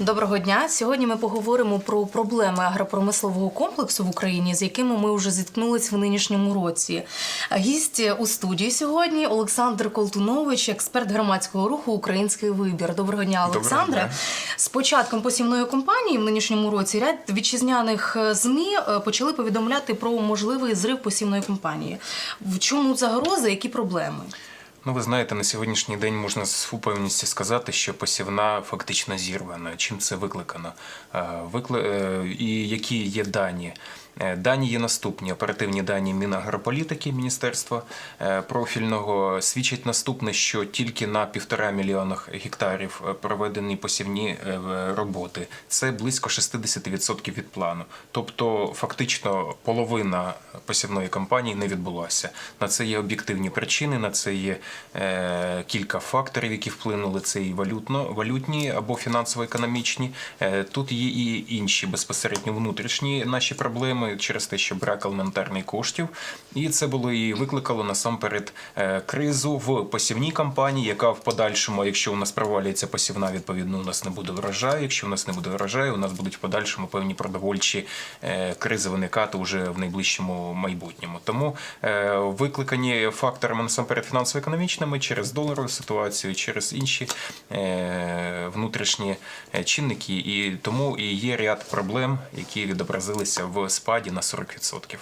Доброго дня. Сьогодні ми поговоримо про проблеми агропромислового комплексу в Україні, з якими ми вже зіткнулись в нинішньому році. Гість у студії сьогодні Олександр Колтунович, експерт громадського руху Український вибір. Доброго дня, Доброго Олександре. дня. З початком посівної кампанії в нинішньому році ряд вітчизняних е, змі е, почали повідомляти про можливий зрив посівної кампанії. В чому загроза, які проблеми? Ну, ви знаєте, на сьогоднішній день можна з упевненістю сказати, що посівна фактично зірвана. Чим це викликано? Е, Викли... е, І які є дані? Е, Дані є наступні. Оперативні дані Мінагрополітики Міністерства е, профільного свідчать наступне, що тільки на півтора мільйонах гектарів е, проведені посівні роботи. Це близько 60% від плану. Тобто, фактично, половина посівної кампанії не відбулася. На це є об'єктивні причини, на це є кілька факторів, які вплинули. Це і валютно, валютні або фінансово-економічні. Тут є і інші безпосередньо внутрішні наші проблеми через те, що брак елементарних коштів. І це було і викликало насамперед е, кризу в посівній кампанії, яка в подальшому, якщо у нас провалюється посівна, відповідно у нас не буде врожаю. Якщо у нас не буде врожаю, у нас будуть в подальшому певні продовольчі е, кризи виникати вже в найближчому майбутньому. Тому е, викликані факторами насамперед фінансово-економічними через доларову ситуацію, через інші внутрішні чинники, і тому і є ряд проблем, які відобразилися в спаді на 40%.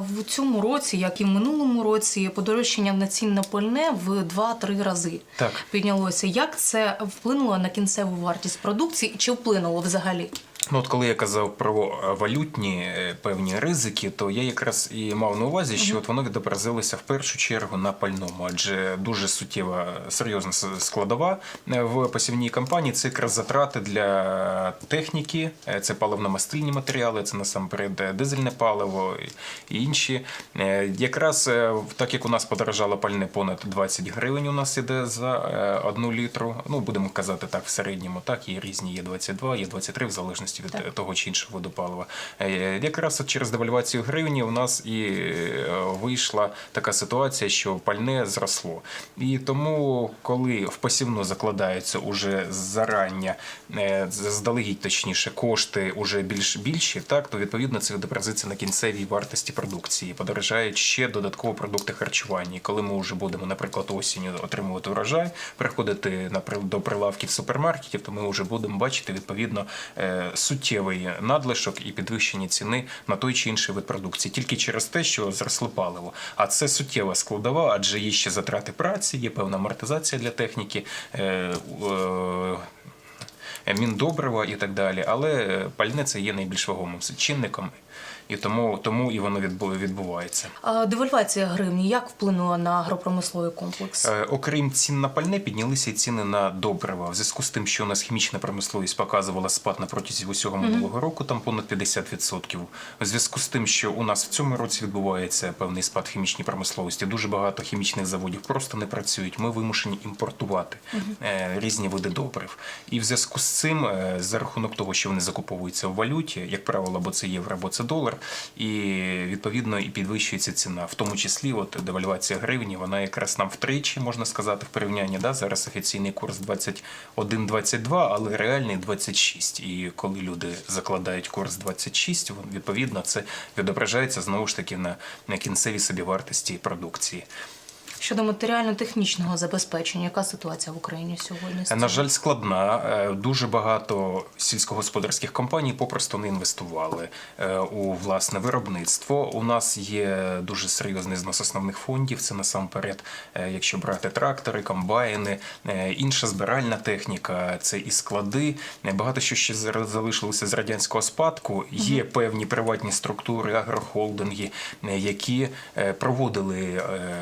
В цьому році, як і в минулому році, подорожчання на цін на пальне в 2-3 рази Так. піднялося. Як це вплинуло на кінцеву вартість продукції? і Чи вплинуло взагалі? Ну, от коли я казав про е, валютні е, певні ризики, то я якраз і мав на увазі, що от воно відобразилося в першу чергу на пальному, адже дуже суттєва серйозна складова е, в посівній кампанії це якраз затрати для техніки, це паливно-мастильні матеріали, це насамперед дизельне паливо і інші. Якраз так як у нас подорожало пальне понад 20 гривень, у нас іде за одну літру. Ну будемо казати так в середньому. Так є різні, є 22, є 23, в залежності від Так. е, того чи іншого виду палива. Е, Якраз от через девальвацію гривні у нас і е, вийшла така ситуація, що пальне зросло. І тому, коли в посівну закладаються уже зарання, е, заздалегідь точніше, кошти уже більш більші, так то відповідно це відобразиться на кінцевій вартості продукції. Подорожають ще додатково продукти харчування. І коли ми вже будемо, наприклад, осінню отримувати урожай, приходити на до прилавків супермаркетів, то ми вже будемо бачити відповідно е, суттєвий надлишок і підвищені ціни на той чи інший вид продукції, тільки через те, що зросло паливо. А це суттєва складова, адже є ще затрати праці, є певна амортизація для техніки. Е, е, Міндобрива і так далі, але е, пальне це є найбільш вагомим чинником, і тому, тому і воно відбу- відбувається. А девальвація гривні як вплинула на агропромисловий комплекс? Е, Окрім цін на пальне, піднялися і ціни на добрива. В зв'язку з тим, що у нас хімічна промисловість показувала спад на протязі усього минулого року, там понад 50%. В зв'язку з тим, що у нас в цьому році відбувається певний спад хімічній промисловості, дуже багато хімічних заводів просто не працюють. Ми вимушені імпортувати е, різні види добрив. І в зв'язку з цим, е, за рахунок того, що вони закуповуються в валюті, як правило, або це євро, або це долар, і відповідно і підвищується ціна, в тому числі от девальвація гривні, вона якраз нам втричі можна сказати в порівнянні. Да? Зараз офіційний курс 21-22, але реальний 26. І коли люди закладають курс 26, вон, відповідно це відображається знову ж таки на, на кінцевій собівартості продукції. Щодо матеріально-технічного забезпечення, яка ситуація в Україні сьогодні? На жаль, складна. Е, Дуже багато сільськогосподарських компаній попросту не інвестували е, у власне виробництво. У нас є дуже серйозний знос основних фондів. Це насамперед, е, якщо брати трактори, комбайни, е, інша збиральна техніка, це і склади. Е, Багато що ще залишилося з радянського спадку. Є певні приватні структури, агрохолдинги, е, які е, проводили е,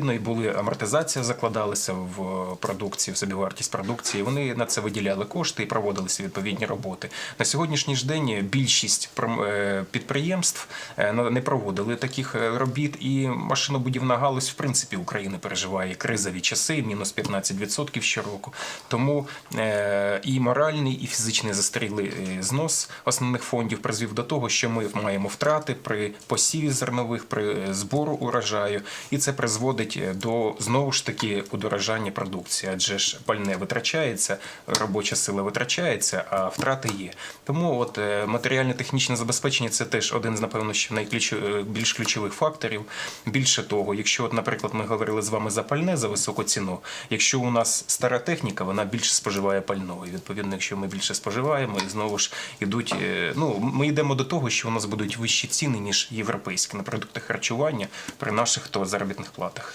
відповідно і були амортизація закладалася в продукції, в собівартість продукції. Вони на це виділяли кошти і проводилися відповідні роботи. На сьогоднішній день більшість е, підприємств е, на- не проводили таких е, робіт, і машинобудівна галузь в принципі України переживає кризові часи, мінус 15% щороку. Тому е, і моральний, і фізичний застрілий е, знос основних фондів призвів до того, що ми маємо втрати при посіві зернових, при е, збору урожаю, і це призвело призводить до знову ж таки удорожання продукції, адже ж пальне витрачається, робоча сила витрачається, а втрати є. Тому от е, матеріально-технічне забезпечення це теж один з напевно що найключ... е, більш ключових факторів. Більше того, якщо, от, наприклад, ми говорили з вами за пальне за високу ціну, якщо у нас стара техніка, вона більше споживає пального. І відповідно, якщо ми більше споживаємо, і знову ж ідуть. е, Ну ми йдемо до того, що у нас будуть вищі ціни ніж європейські на продукти харчування при наших то заробітних платах.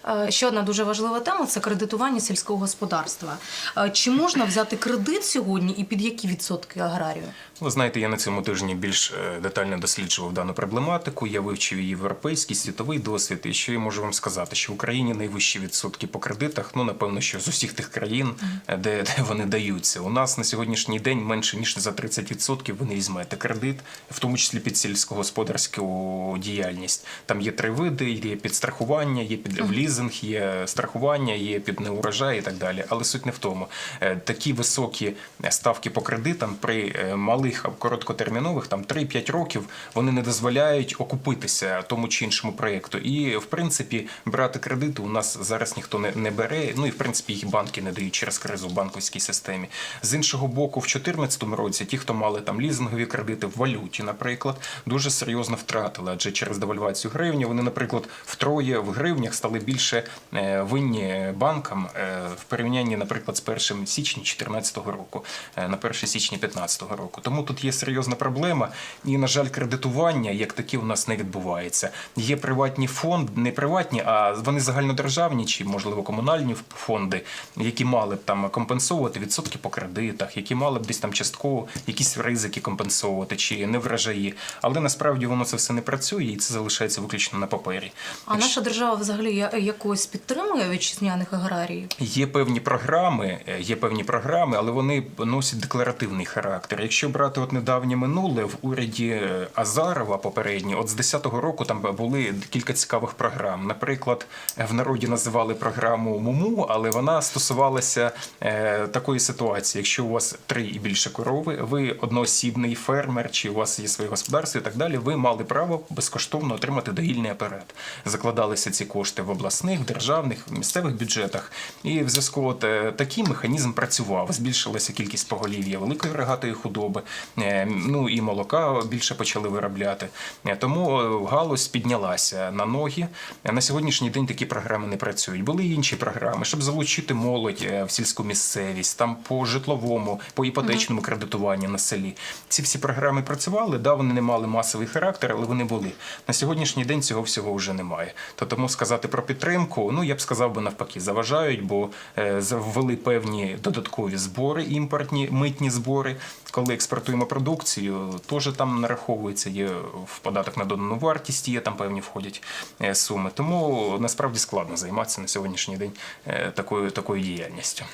Ще одна дуже важлива тема це кредитування сільського господарства. Е, Чи можна взяти кредит сьогодні і під які відсотки аграрію? Ви знаєте, я на цьому тижні більш е, детально досліджував дану проблематику. Я вивчив її європейський світовий досвід. І що я можу вам сказати, що в Україні найвищі відсотки по кредитах. Ну напевно, що з усіх тих країн, е, де, вони даються. У нас на сьогоднішній день менше ніж за 30% ви не візьмете кредит, в тому числі під сільськогосподарську діяльність. Там є три види: є підстрахування, є під в лізинг, є страхування, є під неурожай і так далі. Але суть не в тому. Е, Такі високі ставки по кредитам при е, малих короткотермінових, там 3-5 років, вони не дозволяють окупитися тому чи іншому проєкту. І в принципі брати кредити у нас зараз ніхто не, бере. Ну і в принципі їх банки не дають через кризу в банківській системі. З іншого боку, в 2014 році ті, хто мали там лізингові кредити в валюті, наприклад, дуже серйозно втратили. Адже через девальвацію гривні вони, наприклад, втроє в гривнях стали більше е, винні банкам е, в порівнянні, наприклад, з 1 січня 2014 року е, на 1 січня 2015 року. Тому тут є серйозна проблема, і на жаль, кредитування як таке у нас не відбувається. Є приватні фонди, не приватні, а вони загальнодержавні чи можливо комунальні фонди, які мали б там компенсовувати відсотки по кредитах, які мали б десь там частково якісь ризики компенсовувати чи не врожаї. Але насправді воно це все не працює і це залишається виключно на папері. А наша держава взагалі я- якось підтримує вітчизняних аграріїв? Є певні програми, е, є певні програми, але вони носять декларативний характер. Якщо брати от недавнє минуле в уряді е, Азарова попередні, от з 10-го року там були кілька цікавих програм. Наприклад, в народі називали програму Муму, але вона стосувалася е, такої ситуації: якщо у вас три і більше корови, ви одноосібний фермер, чи у вас є своє господарство і так далі, ви мали право безкоштовно отримати доїльний апарат. Закладалися ці кошти в обласних, державних, місцевих бюджетах. І в зв'язку от е, такий механізм працював. Збільшилася кількість поголів'я великої рогатої худоби, е, ну і молока більше почали виробляти. Е, Тому галузь піднялася на ноги. На сьогоднішній день такі програми не працюють. Були інші програми, щоб залучити молодь в сільську місцевість, там по житловому, по іпотечному кредитуванню на селі. Ці всі програми працювали. Да, вони не мали масовий характер, але вони були. На сьогоднішній день цього всього вже немає. То тому сказати про підтримку, ну я б сказав би навпаки, заважають, бо е, ввели певні додаткові збори, імпортні митні збори. Коли експортуємо продукцію, теж там нараховується, є в податок на додану вартість, є там певні входять е, суми. Тому насправді складно займатися на сьогоднішній день е, такою такою діяльністю.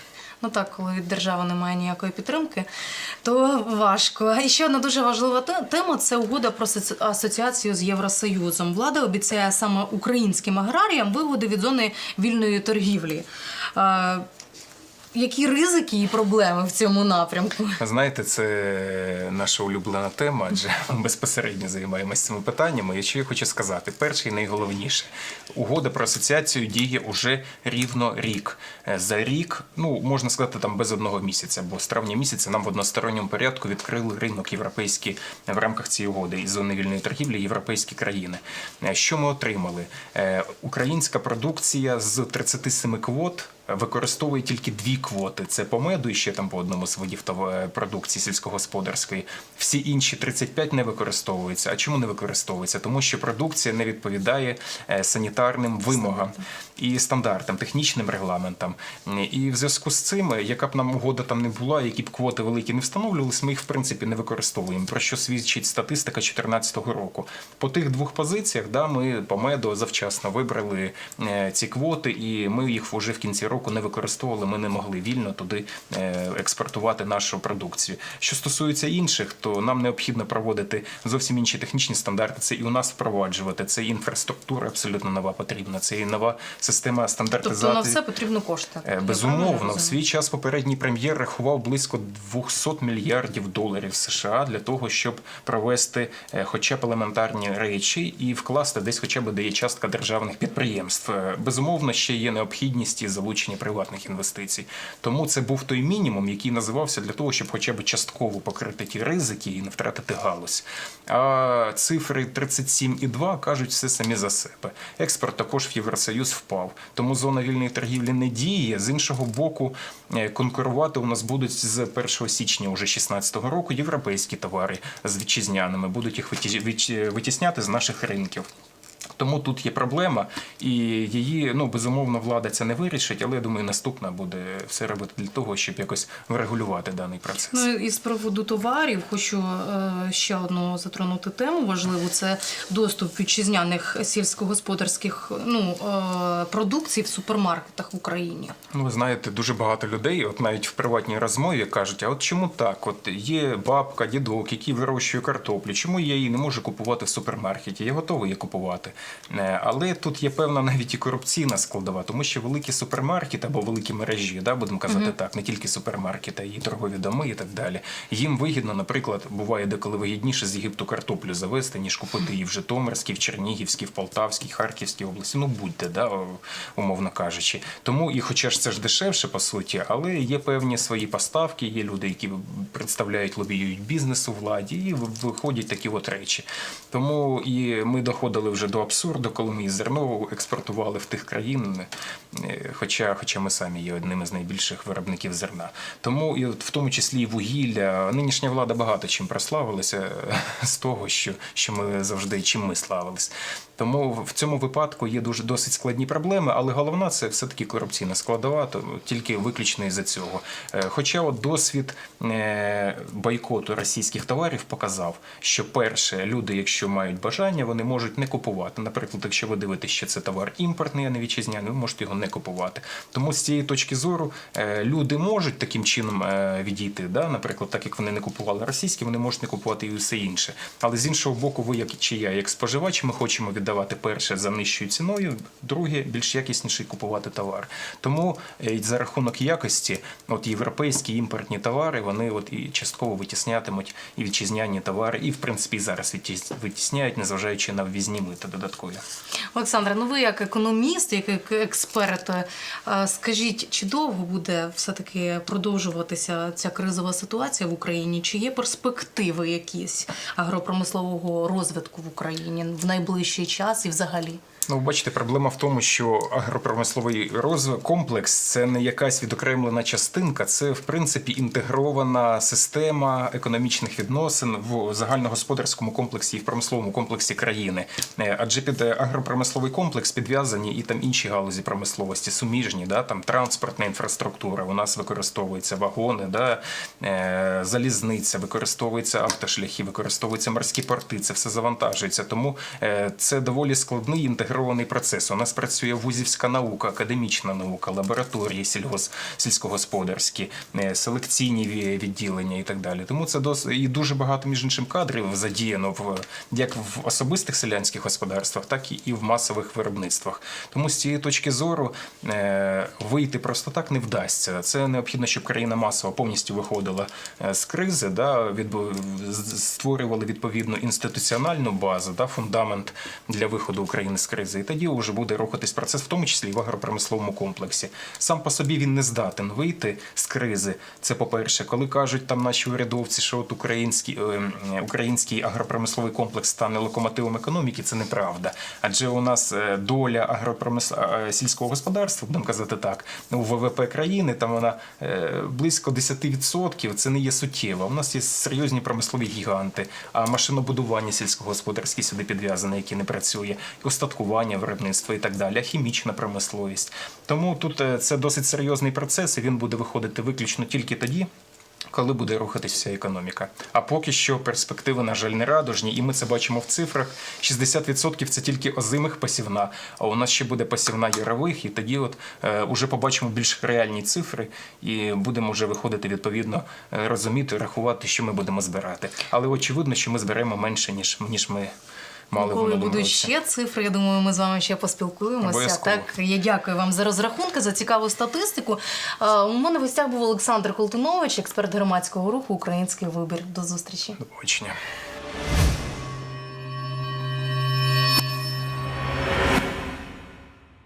Ну так, коли від держави немає ніякої підтримки, то важко. І ще одна дуже важлива тема це угода про асоціацію з Євросоюзом. Влада обіцяє саме українським аграріям вигоди від зони вільної торгівлі. Які ризики і проблеми в цьому напрямку? Знаєте, це наша улюблена тема, адже ми безпосередньо займаємося цими питаннями. І що я хочу сказати, перше і найголовніше, угода про асоціацію діє уже рівно рік. Е, За рік, ну можна сказати, там без одного місяця, бо з травня місяця нам в односторонньому порядку відкрили ринок європейський в рамках цієї угоди із зони вільної торгівлі європейські країни. Е, Що ми отримали? Е, Українська продукція з 37 квот використовує тільки дві квоти: це по меду і ще там по одному з видів продукції сільськогосподарської. Всі інші 35 не використовуються. А чому не використовується? Тому що продукція не відповідає е, санітарним вимогам і стандартам, технічним регламентам. І в зв'язку з цим, яка б нам угода там не була, які б квоти великі не встановлювалися, ми їх в принципі не використовуємо. Про що свідчить статистика 2014 року. По тих двох позиціях, да, ми по меду завчасно вибрали е, ці квоти, і ми їх вже в кінці року року не використовували, ми не могли вільно туди е, експортувати нашу продукцію. Що стосується інших, то нам необхідно проводити зовсім інші технічні стандарти. Це і у нас впроваджувати. Це і інфраструктура абсолютно нова потрібна. Це і нова система Тобто стандартизації. на все потрібно кошти. Е, Безумовно, в свій час попередній прем'єр рахував близько 200 мільярдів доларів США для того, щоб провести е, хоча б елементарні речі і вкласти десь хоча б де є частка державних підприємств. Безумовно, ще є необхідність і залучення приватних інвестицій. Тому це був той мінімум, який називався для того, щоб хоча б частково покрити ті ризики і не втратити галузь. А цифри 37,2 кажуть все самі за себе. Експорт також в Євросоюз впав. Тому зона вільної торгівлі не діє. З іншого боку, е, конкурувати у нас будуть з 1 січня уже 2016 року європейські товари з вітчизняними будуть їх виті- витісняти з наших ринків. Тому тут є проблема, і її ну безумовно влада це не вирішить, але я думаю, наступна буде все робити для того, щоб якось врегулювати даний процес. Ну і з приводу товарів хочу е, ще одну затронути тему важливу. Це доступ вітчизняних сільськогосподарських ну, е, продукцій в супермаркетах в Україні. Ну, ви знаєте, дуже багато людей, от навіть в приватній розмові кажуть, а от чому так? От є бабка, дідок, який вирощує картоплю, чому я її не можу купувати в супермаркеті? Я готовий її купувати. Е, Але тут є певна навіть і корупційна складова, тому що великі супермаркети або великі мережі, да, будемо казати так, не тільки супермаркети, а й торгові доми і так далі. Їм вигідно, наприклад, буває деколи вигідніше з Єгипту картоплю завести, ніж купити її в Житомирській, в Чернігівській, в Полтавській, Харківській області. Ну будьте, да, умовно кажучи. Тому і хоча ж це ж дешевше по суті, але є певні свої поставки, є люди, які представляють лобіюють бізнес у владі, і виходять такі от речі. Тому і ми доходили вже до абсурду, коли ми зерно експортували в тих країн, е, хоча, хоча ми самі є одним із найбільших виробників зерна. Тому і от в тому числі і вугілля, нинішня влада багато чим прославилася е, з того, що, що ми завжди чим ми славились. Тому в цьому випадку є дуже досить складні проблеми, але головна це все-таки корупційна складова, то тільки виключно із-за цього. Е, Хоча от досвід е, бойкоту російських товарів показав, що перше, люди, якщо мають бажання, вони можуть не купувати. Наприклад, якщо ви дивитесь, що це товар імпортний, а не вітчизняний, ви можете його не купувати. Тому з цієї точки зору е, люди можуть таким чином відійти. Да? Наприклад, так як вони не купували російські, вони можуть не купувати і усе інше. Але з іншого боку, ви як чи я, як споживач, ми хочемо віддавати перше за нижчою ціною, друге більш якісніший купувати товар. Тому е, за рахунок якості, от європейські імпортні товари, вони от і частково витіснятимуть і вітчизняні товари, і в принципі зараз витіс- витісняють, незважаючи на ввізні мита додаткові. Олександре, ну ви як економіст, як експерт, е, скажіть, чи довго буде все-таки продовжуватися ця кризова ситуація в Україні? Чи є перспективи якісь агропромислового розвитку в Україні в найближчий час і взагалі? Ну, бачите, проблема в тому, що агропромисловий розвиток комплекс це не якась відокремлена частинка, це в принципі інтегрована система економічних відносин в загальногосподарському комплексі і в промисловому комплексі країни. Е, Адже під агропромисловий комплекс підв'язані і там інші галузі промисловості, суміжні, да, там транспортна інфраструктура. У нас використовуються вагони, да, е, залізниця, використовуються автошляхи, використовуються морські порти. Це все завантажується. Тому е, це доволі складний інтегрований процес. У нас працює вузівська наука, академічна наука, лабораторії сільгос, сільськогосподарські, е, селекційні відділення і так далі. Тому це дос... і дуже багато між іншим кадрів задіяно в як в особистих селянських господарствах, так і в масових виробництвах. Тому з цієї точки зору е, вийти просто так не вдасться. Це необхідно, щоб країна масово повністю виходила е, з кризи, да, відбу... створювали відповідну інституціональну базу, да, фундамент виходу України з кризи. І тоді вже буде рухатись процес, в тому числі і в агропромисловому комплексі. Сам по собі він не здатен вийти з кризи. Це по-перше, коли кажуть там наші урядовці, що от український, е, український агропромисловий комплекс стане локомотивом економіки, це неправда. Адже у нас е, доля агропромис... е, сільського господарства, будемо казати так, у ВВП країни там вона близько 10%. Це не є суттєво. У нас є серйозні промислові гіганти, а машинобудування сільськогосподарське сюди підв'язане, яке не працює, і устаткування виробництва і так далі, хімічна промисловість. Тому тут е, це досить серйозний процес, і він буде виходити виключно тільки тоді. коли буде рухатись вся економіка. А поки що перспективи, на жаль, не радужні, і ми це бачимо в цифрах. 60% це тільки озимих посівна, а у нас ще буде посівна ярових, і тоді от е, уже побачимо більш реальні цифри, і будемо вже виходити відповідно, е, розуміти, рахувати, що ми будемо збирати. Але очевидно, що ми зберемо менше, ніж, ніж ми мали Коли будуть році. ще цифри, я думаю, ми з вами ще поспілкуємося. Обов'язково. Так, я дякую вам за розрахунки, за цікаву статистику. У мене в гостях був Олександр Колтунович, експерт громадського руху Український вибір. До зустрічі. До побачення.